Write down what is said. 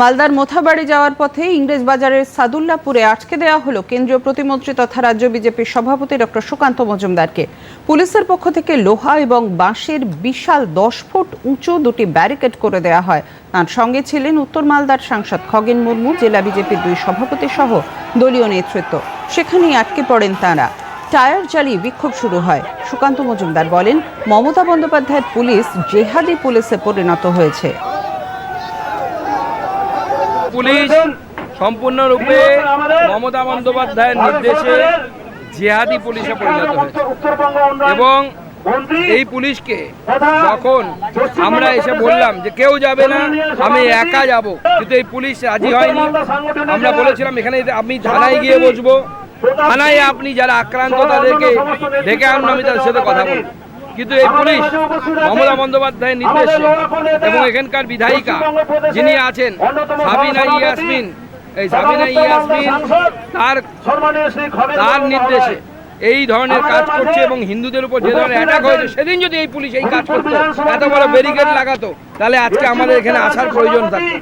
মালদার মোথাবাড়ি যাওয়ার পথে ইংরেজ বাজারের সাদুল্লাপুরে আটকে দেওয়া হলো কেন্দ্রীয় প্রতিমন্ত্রী তথা রাজ্য বিজেপির সভাপতি ডক্টর সুকান্ত মজুমদারকে। পুলিশের পক্ষ থেকে লোহা এবং বাঁশের বিশাল দশ ফুট উঁচু দুটি ব্যারিকেড করে দেওয়া হয়। তার সঙ্গে ছিলেন উত্তর মালদার সাংসদ খগেন মুর্মু, জেলা বিজেপির দুই সভাপতি সহ দলীয় নেতৃত্ব। সেখানেই আটকে পড়েন তাঁরা। টায়ার জ্বালিয়ে বিক্ষোভ শুরু হয়। সুকান্ত মজুমদার বলেন, মমতা বন্দ্যোপাধ্যায়ের পুলিশ জেহাদি পুলিশে পরিণত হয়েছে। পুলিশ সম্পূর্ণরূপে মমতা বন্দ্যোপাধ্যায়ের নির্দেশে জেহাদি পুলিশে পরিণত হয়েছে। এবং এই পুলিশকে যখন আমরা এসে বললাম যে কেউ যাবে না, আমি একা যাব, কিন্তু এই পুলিশ রাজি হয়নি। আমরা বলেছিলাম, এখানে আমি থানায় গিয়ে বসবো। থানায় আপনি যারা আক্রান্ত, তাদেরকে ডেকে আনুন, আমি তাদের সাথে কথা বলব। কিন্তু এই পুলিশ মমতা বন্দ্যোপাধ্যায়ের নির্দেশে এবং এখানকার বিধায়িকা যিনি আছেন সাবিনা ইয়াসমিন। এই সাবিনা ইয়াসমিন তার তার নির্দেশে এই ধরনের কাজ করছে এবং হিন্দুদের উপর যে ধরনের অ্যাটাক হয়েছে সেদিন যদি এই পুলিশ এই কাজ করতো এত বড় ব্যারিকেড লাগাতো তাহলে আজকে আমাদের এখানে আসার প্রয়োজন থাকতো।